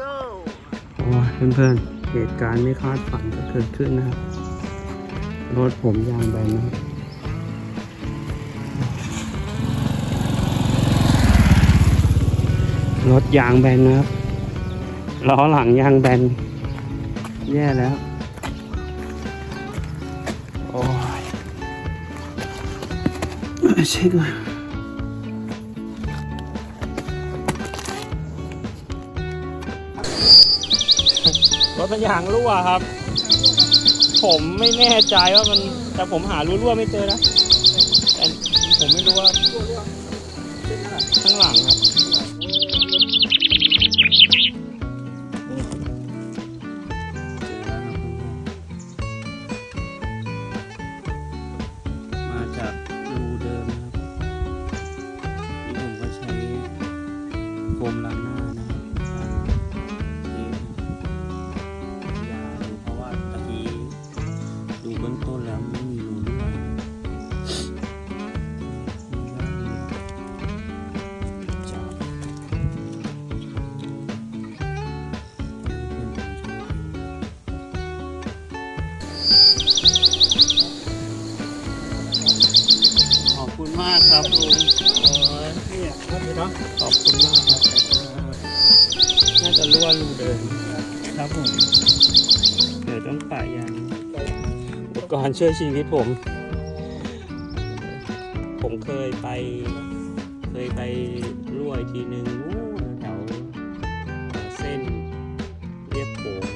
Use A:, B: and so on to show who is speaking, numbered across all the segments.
A: go
B: โอ้ยเพื่อนๆ เหตุการณ์ไม่คาดฝันก็เกิดขึ้นนะครับ รถผมยางแบนนะครับรถยางแบนนะครับ ล้อหลังยางแบน แย่แล้ว โอ้ยเช็คก่อน มันยางรั่วครับ ผมไม่แน่ใจว่ามันแต่ผมหารูรั่วไม่เจอนะแต่ผมไม่รู้ว่า ครับลุงเนี่ย
A: ครับพี่น้อง
B: ขอบคุณมากครับน่าจะรั่วรูเดิม
A: ครับผม
B: เดี๋ยวต้องปะยางอุปกรณ์ช่วยชีวิตผม ผมเคยไป เคยไปรั่วอีกทีหนึ่งแถวเอ่อเส้นเรียบโขง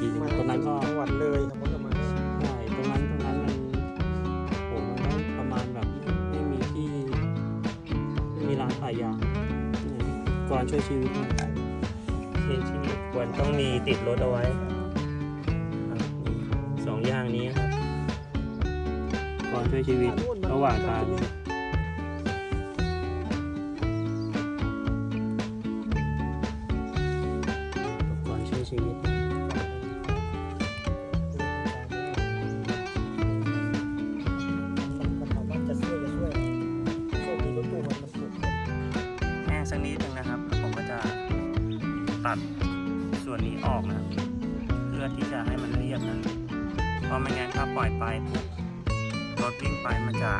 B: ทีหนึงตอนนั้นก็
A: จังหวัดเลยครับผมก็มา
B: ใช่ตรงนั้นตรงนั้นมันโหมันต้องประมาณแบบไม่มีที่ไม่มีร้านขายยางเนี่ยก่อนช่วยชีวิตนะครับที่ที่ควรต้องมีติดรถเอาไว้ครับนี่สองอย่างนี้ครับก่อนช่วยชีวิตระหว่างทางก่อนช่วยชีวิต ล่อยไปรถวิ่งไปมันจะ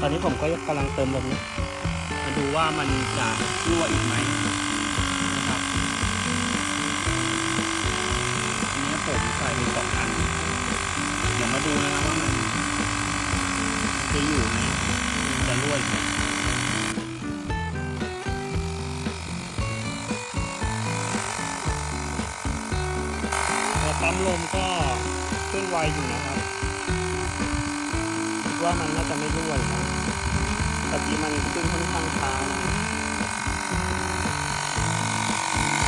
B: ตอนนี้ผมก็กำลังเติมลมนะมาดูว่ามันจะรั่วอีกไหมนะครับอันนี้ผมใส่ไปสองอันเดี๋ยวมาดูนะครับว่ามันจะอยู่ไหมมันจะรั่วอีกไหมปั๊มลมก็ขึ้นไหวอยู่นะครับ ว่ามันน่าจะไม่รั่วยนะตะกี้มันขึ้นค่อนข้างช้านะ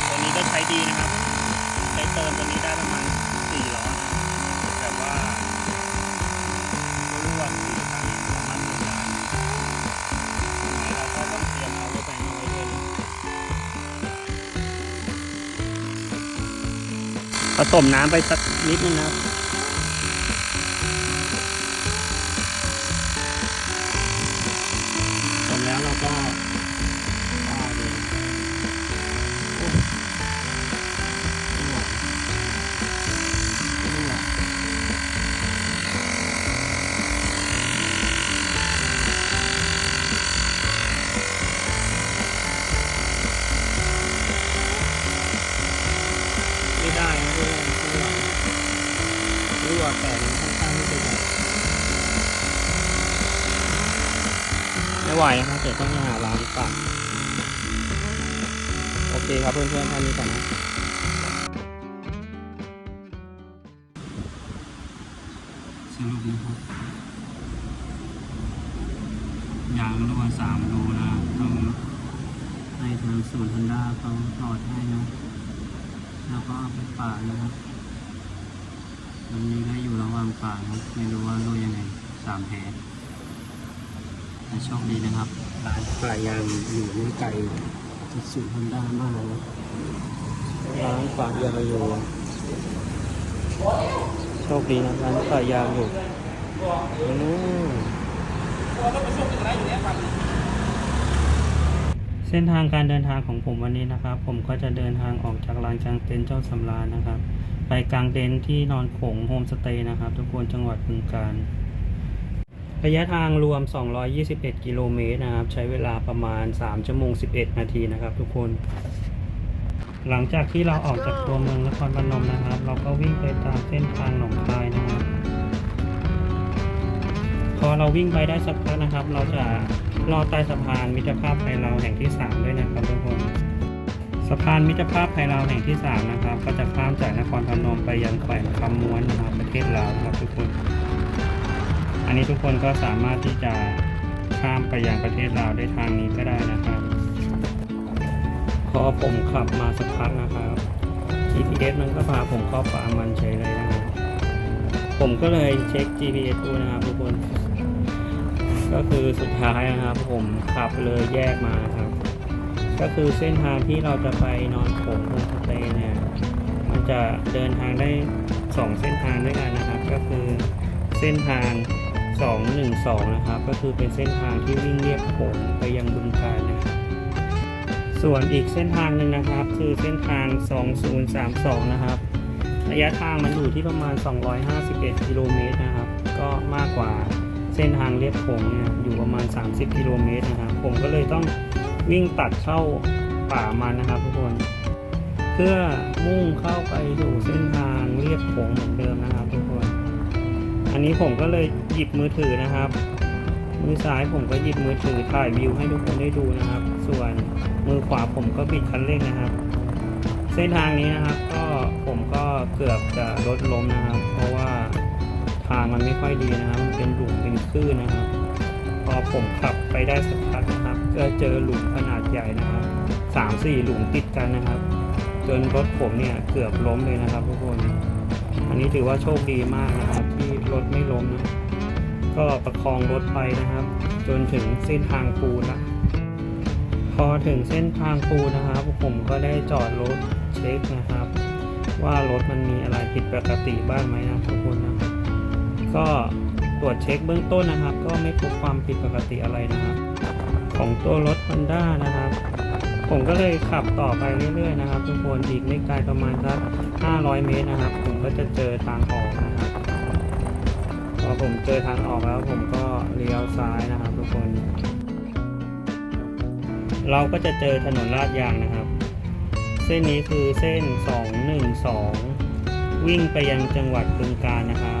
B: ตัวนี้ก็ใช้ดีนะครับใช้เติมตัวนี้ได้ประมาณ4ล้อนะแต่ว่าไม่รั่วสี่ครั้งสามารถหมุนได้ยังไงเราก็ต้องเตรียมเอาไว้แบ่งเอาไว้ด้วยนะผสมน้ำไปสักนิดนึงนะครับ เสร็จแล้วเราก็ปาเลยโอ้ไม่ไหวไม่ไหวไม่ได้นะเพื่อนไม่ไหว รั่วแต่มันค่อนข้างที่จะใหญ่ไม่ไหวนะครับเดี๋ยวต้องหาร้านตัดโอเคครับเพื่อนๆท่านนี้ก่อนนะรุปนะครับยางรั่วสามรูนะต้องให้ทางศูนย์ฮันด้าเขาถอดให้นะ แล้วก็เอาไปป่านะครับ ตอนนี้ก็อยู่ระหว่างป่าครับไม่รู้ว่ารั่วยังไงสามแผลแต่โชคดีนะครับร้านป่ายางอยู่ไม่ไกลจากศูนย์ฮันด้ามากนะร้านป่ายางอยู่โชคดีนะร้านป่ายางอยู่อืมเส้นทางการเดินทางของผมวันนี้นะครับ ผมก็จะเดินทางออกจากลานกลางเต็นท์เจ้าสำราญนะครับ ไปกลางเต็นท์ที่นอนโขงโฮมสเตย์นะครับ ทุกคนจังหวัดบึงกาฬระยะทางรวม 221 กิโลเมตรนะครับ ใช้เวลาประมาณ 3 ชั่วโมง 11 นาทีนะครับ ทุกคน หลังจากที่เราออกจากตัวเมืองนครพนมนะครับ เราก็วิ่งไปตามเส้นทางหนองคายนะครับ พอเราวิ่งไปได้สักพักนะครับ เราจะลอดใต้สะพานมิตรภาพไทยลาแห่งที่ 3 ด้วยนะครับทุกคนะพานมิตรภาพไทยลาวแห่งที่ 3 นะครับ ก็จะข้ามจากนครพนมไปยังแขวงคำม้วนนะครับประเทศลาวนะครับทุกคน อันนี้ทุกคนก็สามารถที่จะข้ามไปยังประเทศลาวได้ทางนี้ก็ได้นะครับ พอผมขับมาสักพักนะครับ GPS มันก็พาผมเข้าป่ามันเฉยเลยนะครับ ผมก็เลยเช็ค GPS ดูนะครับทุกคน ก็คือสุดท้ายนะครับ ผมขับเลยแยกมาครับ ก็คือเส้นทางที่เราจะไปนอนโขงโฮมสเตย์เนี่ยมันจะเดินทางได้ 2 เส้นทางด้วยกันนะครับ ก็คือเส้นทาง 212 นะครับ ก็คือเป็นเส้นทางที่วิ่งเรียบโขงไปยังบึงกาฬนะครับส่วนอีกเส้นทางหนึ่งนะครับ คือเส้นทาง 2032 นะครับ ระยะทางมันอยู่ที่ประมาณ 251 กิโลเมตรนะครับ ก็มากกว่าเส้นทางเรียบโขงเนี่ยอยู่ประมาณ 30 กิโลเมตรนะครับ ผมก็เลยต้อง วิ่งตัดเข้าป่ามันนะครับทุกคน เพื่อมุ่งเข้าไปสู่เส้นทางเรียบโขงเหมือนเดิมนะครับทุกคน อันนี้ผมก็เลยหยิบมือถือนะครับ มือซ้ายผมก็หยิบมือถือถ่ายวิวให้ทุกคนได้ดูนะครับ ส่วนมือขวาผมก็บิดคันเร่งนะครับ เส้นทางนี้นะครับ ก็ผมก็เกือบจะรถล้มนะครับ เพราะว่าทางมันไม่ค่อยดีนะครับ มันเป็นหลุมเป็นคลื่นนะครับ พอผมขับไปได้สักพัก ก็เจอหลุมขนาดใหญ่นะครับสามสี่หลุมติดกันนะครับ จนรถผมเนี่ยเกือบล้มเลยนะครับทุกคน อันนี้ถือว่าโชคดีมากนะครับ ที่รถไม่ล้มนะก็ประคองรถไปนะครับ จนถึงเส้นทางปูนะพอถึงเส้นทางปูนะครับ ผมก็ได้จอดรถเช็คนะครับ ว่ารถมันมีอะไรผิดปกติบ้างไหมนะทุกคนนะก็ตรวจเช็คเบื้องต้นนะครับ ก็ไม่พบความผิดปกติอะไรนะครับ ของตัวรถ Honda นะครับ ผมก็เลยขับต่อไปเรื่อยๆนะครับ ทุกคนอีกไม่ไกลประมาณสัก500 เมตรนะครับ ผมก็จะเจอทางออกนะครับพอผมเจอทางออกแล้วผมก็เลี้ยวซ้ายนะครับทุกคน เราก็จะเจอถนนลาดยางนะครับ เส้นนี้คือเส้น 212 วิ่งไปยังจังหวัดบึงกาฬนะครับ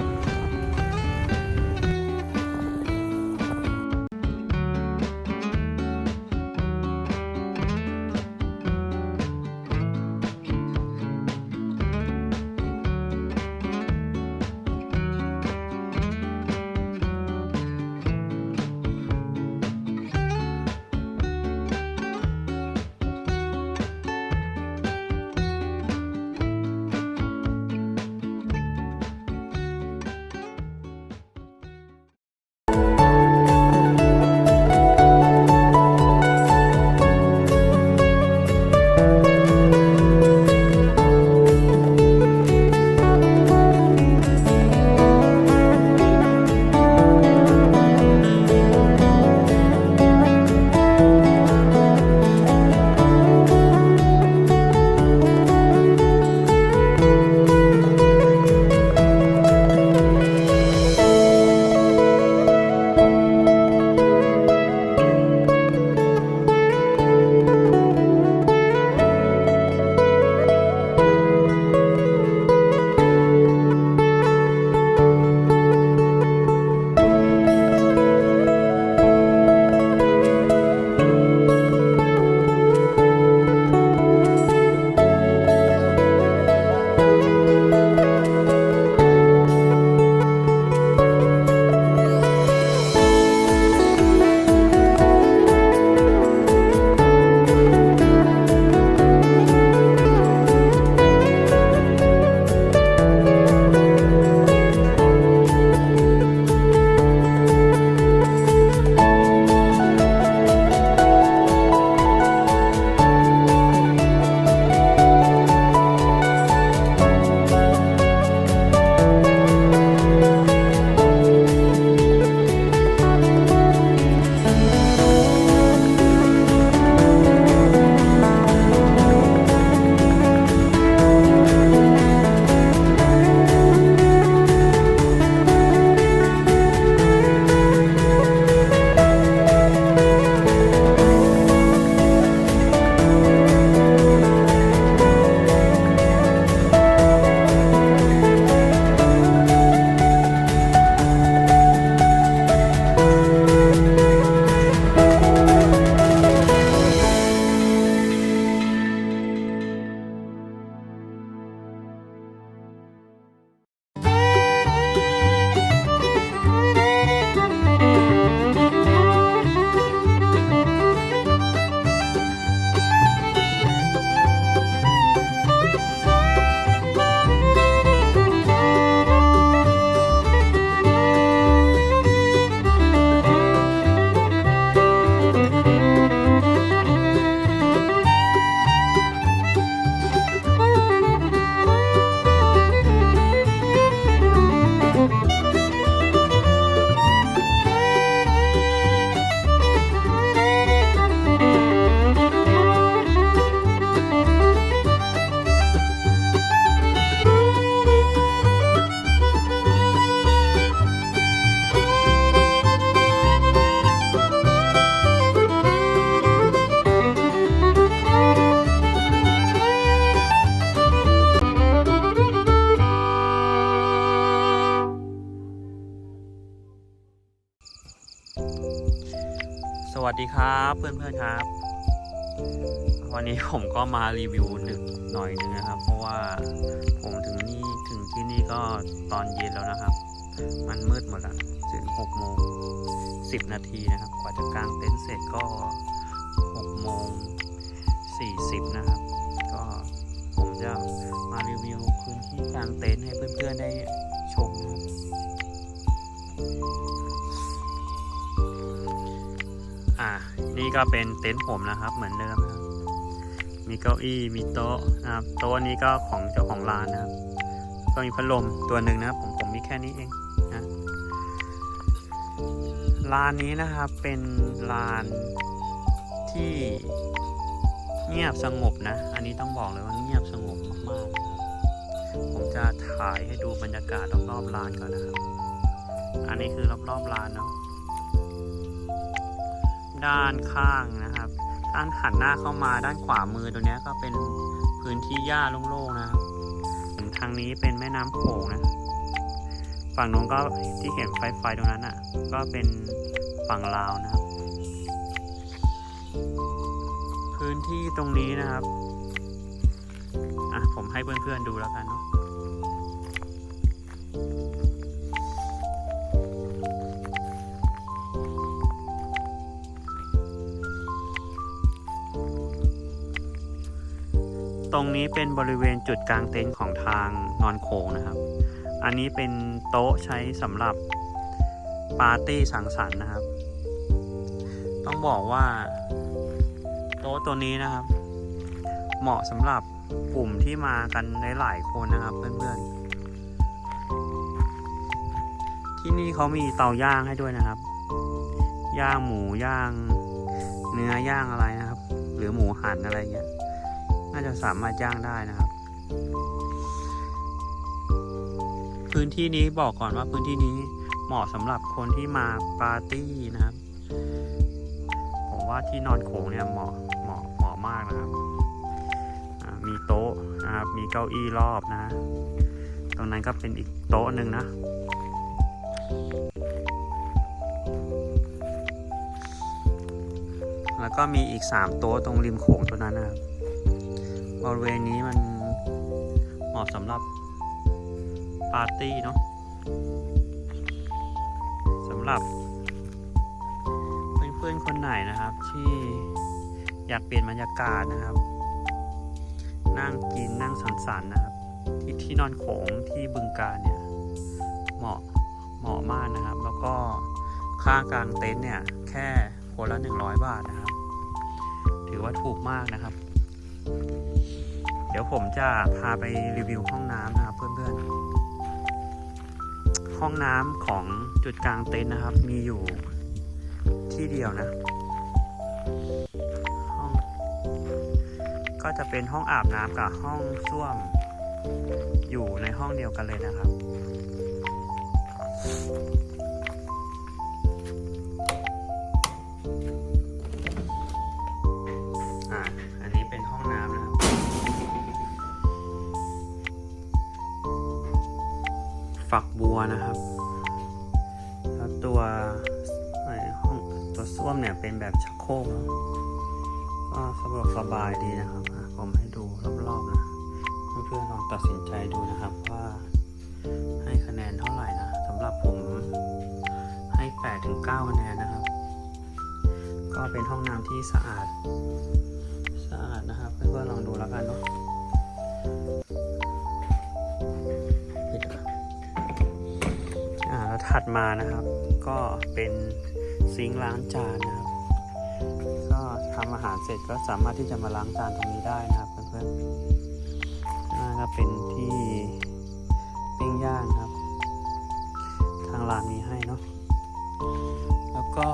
B: ผมก็มารีวิวดึกหน่อยหนึงนะครับ เพราะว่าผมถึงนี่ถึงที่นี่ก็ตอนเย็นแล้วนะครับ มันมืดหมดละถึง6โมง10 นาทีนะครับ กว่าจะกางเต็นท์เสร็จก็6โมง40 นะครับ ก็ผมจะมารีวิวพื้นที่กางเต็นท์ให้เพื่อนๆได้ชมนะครับอ่านี่ก็เป็นเต็นท์ผมนะครับเหมือนเดิมนะ มีเก้าอี้ มีโต๊ะนะครับ โต๊ะนี้ก็ของเจ้าของร้านนะครับ ก็มีพัดลมตัวหนึ่งนะครับผมผมมีแค่นี้เองนะร้านนี้นะครับเป็นร้านที่เงียบสงบนะ อันนี้ต้องบอกเลยว่าเงียบสงบมากๆผมจะถ่ายให้ดูบรรยากาศรอบๆร้านก่อนนะครับ อันนี้คือรอบๆร้านเนาะ ด้านข้างนะ ด้านหันหน้าเข้ามาด้านขวามือตัวนี้ก็เป็นพื้นที่หญ้าโล่งๆนะครับทางนี้เป็นแม่น้ำโขงนะ ฝั่งนู้นก็ที่เห็นไฟไฟตรงนั้นอะ ก็เป็นฝั่งลาวนะครับ พื้นที่ตรงนี้นะครับ อะผมให้เพื่อนๆดูแล้วกันเนาะ นี้เป็นบริเวณจุดกลางเต็นท์ของทางนอนโขงนะครับ อันนี้เป็นโต๊ะใช้สำหรับปาร์ตี้สังสรรค์นะครับ ต้องบอกว่า โต๊ะตัวนี้นะครับ เหมาะสำหรับกลุ่มที่มากันหลายๆคนนะครับ เพื่อนๆ ที่นี่เขามีเตาย่างให้ด้วยนะครับ ย่างหมูย่าง เนื้อย่างอะไรนะครับ หรือหมูหันอะไรเงี้ยาจะสามารถย่างได้นะครับ พื้นที่นี้บอกก่อนว่าพื้นที่นี้เหมาะสำหรับคนที่มาปาร์ตี้นะครับ ผมว่าที่นอนโขงเนี่ยเหมาะเหมาะเหมาะมากนะครับ มีโต๊ะนะครับ มีเก้าอี้รอบนะ ตรงนั้นก็เป็นอีกโต๊ะหนึ่งนะแล้วก็มีอีก3โต๊ะตรงริมโขงตัวนั้นนะครับ บริเวณนี้มันเหมาะสำหรับปาร์ตี้เนาะสำหรับเพื่อนๆคนไหนนะครับ ที่อยากเปลี่ยนบรรยากาศนะครับ นั่งกินนั่งสังสรรค์นะครับ ที่ที่นอนโขงที่บึงการเนี่ยเหมาะเหมาะมากนะครับ แล้วก็ค่ากลางเต็นท์เนี่ย แค่คนละ 100 บาทนะครับ ถือว่าถูกมากนะครับ เดี๋ยวผมจะพาไปรีวิวห้องน้ำนะครับเพื่อนๆ ห้องน้ำของจุดกลางเต็นท์นะครับ มีอยู่ที่เดียวนะ ห้องก็จะเป็นห้องอาบน้ำกับห้องส้วม อยู่ในห้องเดียวกันเลยนะครับ นะครับ แล้วตัวห้องตัวส้วมเนี่ยเป็นแบบชักโครกก็สะดวกสบายดีนะครับผมให้ดูรอบๆนะเพื่อนๆลองตัดสินใจดูนะครับว่าให้คะแนนเท่าไหร่นะสำหรับผมให้8ถึง9คะแนนนะครับ ก็เป็นห้องน้ำที่สะอาด สะอาดนะครับเพื่อนๆลองดูแล้วกันเนาะ ถัดมานะครับ ก็เป็นซิงค์ล้างจานนะครับ ก็ทำอาหารเสร็จก็สามารถที่จะมาล้างจานตรงนี้ได้นะครับเพื่อนๆน่าก็เป็นที่ปิ้งย่างครับ ทางร้านมีให้เนาะแล้วก็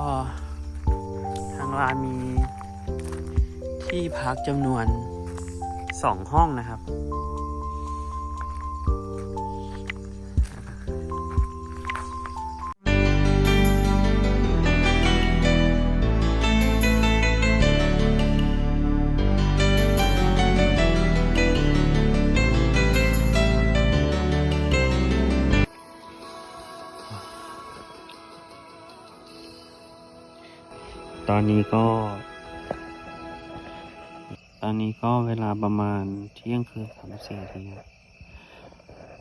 B: ทางร้านมีที่พักจำนวนสองห้องนะครับ
C: ตอนนี้ก็ ตอนนี้ก็เวลาประมาณเที่ยงคืนสามสี่นาที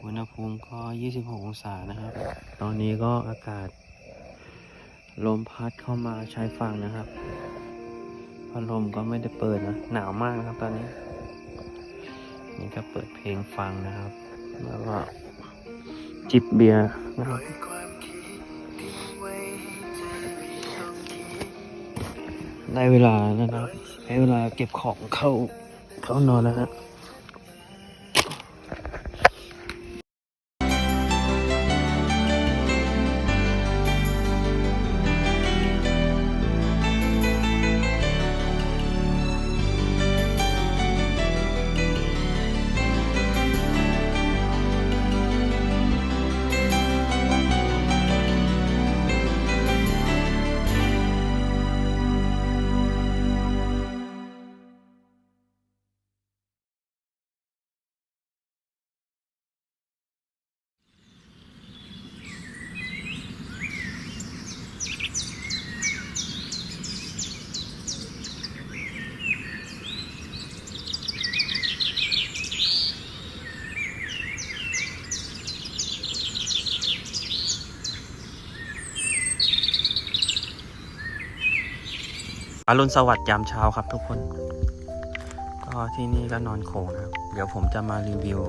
C: อุณหภูมิก็26องศานะครับ ตอนนี้ก็อากาศ ลมพัดเข้ามาชายฝั่งนะครับพัดลมก็ไม่ได้เปิดนะ หนาวมากนะครับตอนนี้ นี่ก็เปิดเพลงฟังนะครับ แล้วก็จิบเบียร์นะครับ ได้เวลาแล้วนะครับ ให้เวลาเก็บของเข้าเข้านอนแล้วนะ อรุณสวัสดิ์ยามเช้าครับทุกคน ก็ที่นี่ก็นอนโขงนะครับ เดี๋ยวผมจะมารีวิว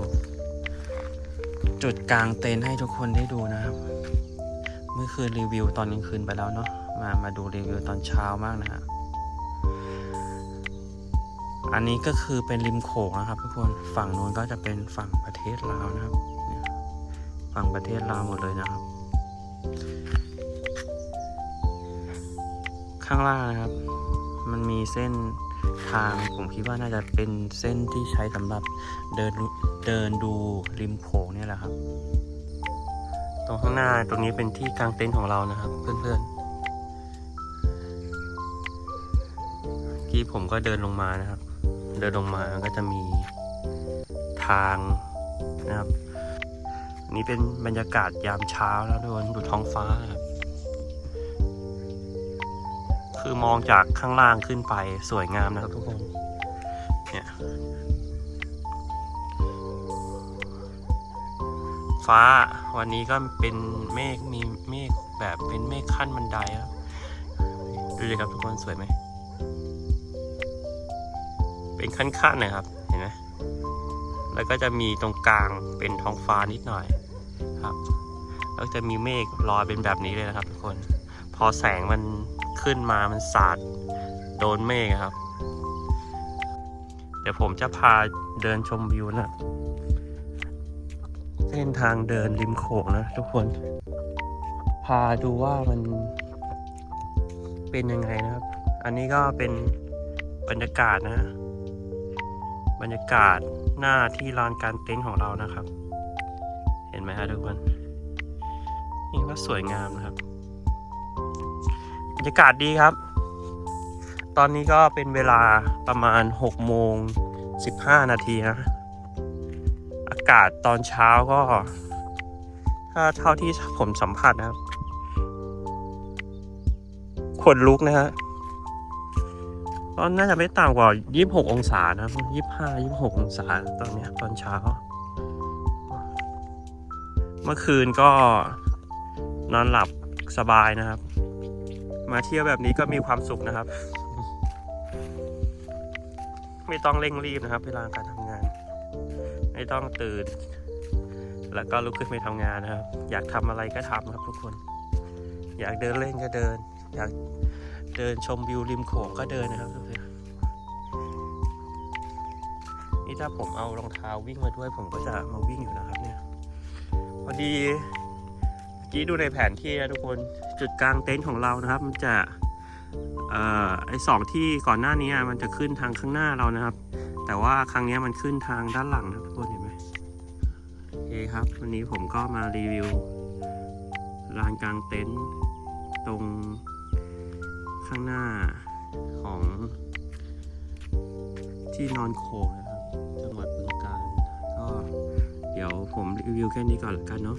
C: จุดกลางเต็นท์ให้ทุกคนได้ดูนะครับ เมื่อคืนรีวิวตอนกลางคืนไปแล้วเนาะมามาดูรีวิวตอนเช้ามากนะฮะอันนี้ก็คือเป็นริมโขงนะครับ ทุกคนฝั่งนู้นก็จะเป็นฝั่งประเทศลาวนะครับฝั่งประเทศลาวหมดเลยนะครับ ข้างล่างนะครับ มันมีเส้นทางผมคิดว่าน่าจะเป็นเส้นที่ใช้สำหรับเดินเดินดูริมโขงเนี่ยแหละครับ ตรงข้างหน้าตรงนี้เป็นที่กางเต็นท์ของเรานะครับ เพื่อนๆเมื่อกี้ผมก็เดินลงมานะครับ เดินลงมาก็จะมีทางนะครับนนี้เป็นบรรยากาศยามเช้าแล้วทุกคนดูท้องฟ้านะครับ คือมองจากข้างล่างขึ้นไปสวยงามนะครับทุกคนเนี่ยฟ้าวันนี้ก็เป็นเมฆมีเมฆแบบเป็นเมฆขั้นบันไดครับดูเลยครับทุกคนสวยไหม เป็นขั้นๆนะครับ เห็นไหมแล้วก็จะมีตรงกลางเป็นท้องฟ้านิดหน่อยครับ แล้วจะมีเมฆลอยเป็นแบบนี้เลยนะครับทุกคน พอแสงมัน ขึ้นมามันสาดโดนเมฆครับ เดี๋ยวผมจะพาเดินชมวิวนะเส้นทางเดินริมโขงนะทุกคน พาดูว่ามันเป็นยังไงนะครับ อันนี้ก็เป็นบรรยากาศนะ บรรยากาศหน้าที่ลานการเต็นท์ของเรานะครับ เห็นไหมฮะทุกคนนี่ก็สวยงามนะครับ บรรยากาศดีครับ ตอนนี้ก็เป็นเวลาประมาณ6โมง15 นาทีนะ อากาศตอนเช้าก็ ถ้าเท่าที่ผมสัมผัสนะครับขนลุกนะฮะตอนน่าจะไม่ต่ำกว่า 26 องศานะครับ25 26 องศาตอนนี้ตอนเช้า เมื่อคืนก็นอนหลับสบายนะครับ มาเที่ยวแบบนี้ก็มีความสุขนะครับ ไม่ต้องเร่งรีบนะครับ เวลาการทำงาน ไม่ต้องตื่น แล้วก็ลุกขึ้นไปทำงานนะครับ อยากทำอะไรก็ทำครับทุกคน อยากเดินเล่นก็เดิน อยากเดินชมวิวริมโขงก็เดินนะครับทุกคนนี่ถ้าผมเอารองเท้าวิ่งมาด้วยผมก็จะมาวิ่งอยู่นะครับเนี่ยพอดี กี้ดูในแผนที่นะทุกคนจุดกลางเต็นท์ของเรานะครับ มันจะออไอสองที่ก่อนหน้านี้มันจะขึ้นทางข้างหน้าเรานะครับ แต่ว่าครั้งนี้มันขึ้นทางด้านหลังนะทุกคนเห็นไหมโอเคครับ วันนี้ผมก็มารีวิวลานกลางเต็นท์ตรงข้างหน้าของที่นอนโคนะครับ จังหวัดบึงกาฬก็เดี๋ยวผมรีวิวแค่นี้ก่อนละกันเนาะ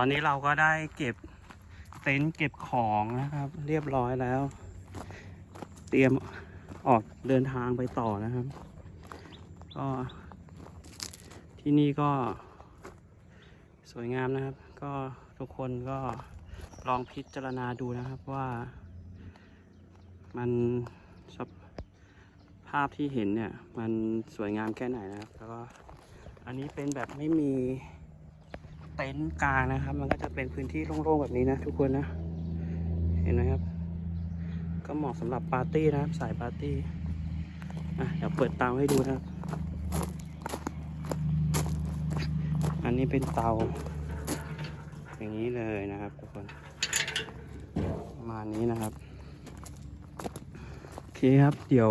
B: ตอนนี้เราก็ได้เก็บเต็นท์เก็บของนะครับ เรียบร้อยแล้ว เตรียมออกเดินทางไปต่อนะครับ ก็ที่นี่ก็สวยงามนะครับ ก็ทุกคนก็ลองพิจารณาดูนะครับว่า มันภาพที่เห็นเนี่ย มันสวยงามแค่ไหนนะครับ แล้วก็อันนี้เป็นแบบไม่มี เต็นท์กลางนะครับ มันก็จะเป็นพื้นที่โล่งๆแบบนี้นะ ทุกคนนะ เห็นไหมครับ ก็เหมาะสำหรับปาร์ตี้นะครับ สายปาร์ตี้อะเดี๋ยวเปิดเตาให้ดูนะครับ อันนี้เป็นเตา อย่างนี้เลยนะครับ ทุกคนประมาณนี้นะครับโอเคครับ เดี๋ยว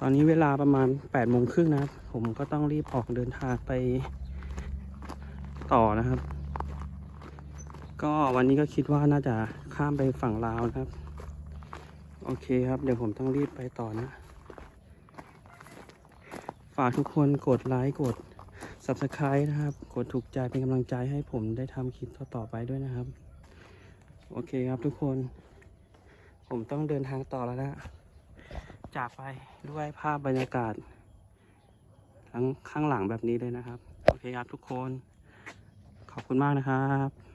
B: ตอนนี้เวลาประมาณ8ปดโมงครึ่งนะครับ ผมก็ต้องรีบออกเดินทางไป ต่อนะครับ ก็วันนี้ก็คิดว่าน่าจะข้ามไปฝั่งลาวนะครับ โอเคครับ เดี๋ยวผมต้องรีบไปต่อนะ ฝากทุกคนกดไลค์กด Subscribe นะครับ กดถูกใจเป็นกำลังใจให้ผมได้ทำคลิปต่อๆไปด้วยนะครับ โอเคครับทุกคน ผมต้องเดินทางต่อแล้วนะจากไปด้วยภาพบรรยากาศทั้งข้างหลังแบบนี้เลยนะครับ โอเคครับทุกคน ขอบคุณมากนะครับ